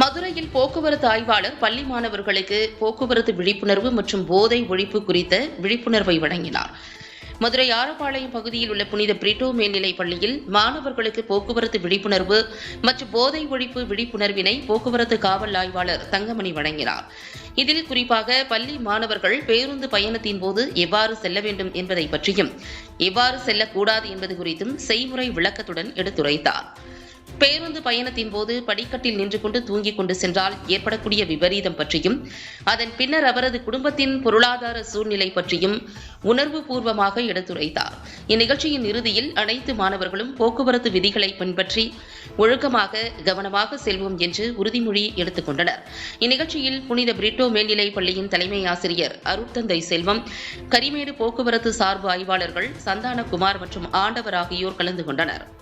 மதுரையில் போக்குவரத்து ஆய்வாளர் பள்ளி மாணவர்களுக்கு போக்குவரத்து விழிப்புணர்வு மற்றும் போதை ஒழிப்பு குறித்த விழிப்புணர்வை வழங்கினார். மதுரை ஆரப்பாளையம் பகுதியில் உள்ள புனித பிரிட்டோ மேல்நிலைப் பள்ளியில் மாணவர்களுக்கு போக்குவரத்து விழிப்புணர்வு மற்றும் போதை ஒழிப்பு விழிப்புணர்வினை போக்குவரத்து காவல் ஆய்வாளர் தங்கமணி வழங்கினார். இதில் குறிப்பாக பள்ளி மாணவர்கள் பேருந்து பயணத்தின் போது எவ்வாறு செல்ல வேண்டும் என்பதை பற்றியும் எவ்வாறு செல்லக்கூடாது என்பது குறித்தும் செய்முறை விளக்கத்துடன் எடுத்துரைத்தார். பேருந்து பயணத்தின் போது படிக்கட்டில் நின்று கொண்டு தூங்கிக் கொண்டு சென்றால் ஏற்படக்கூடிய விபரீதம் பற்றியும் அதன் பின்னர் அவரது குடும்பத்தின் பொருளாதார சூழ்நிலை பற்றியும் உணர்வு பூர்வமாக எடுத்துரைத்தார். இந்நிகழ்ச்சியின் இறுதியில் அனைத்து மாணவர்களும் போக்குவரத்து விதிகளை பின்பற்றி ஒழுக்கமாக கவனமாக செல்வோம் என்று உறுதிமொழி எடுத்துக் கொண்டனர். இந்நிகழ்ச்சியில் புனித பிரிட்டோ மேல்நிலை பள்ளியின் தலைமை ஆசிரியர் அருட்தந்தை செல்வம் கரிமேடு போக்குவரத்து சார்பு ஆய்வாளர்கள் சந்தானகுமார் மற்றும் ஆண்டவர் ஆகியோர் கலந்து கொண்டனர்.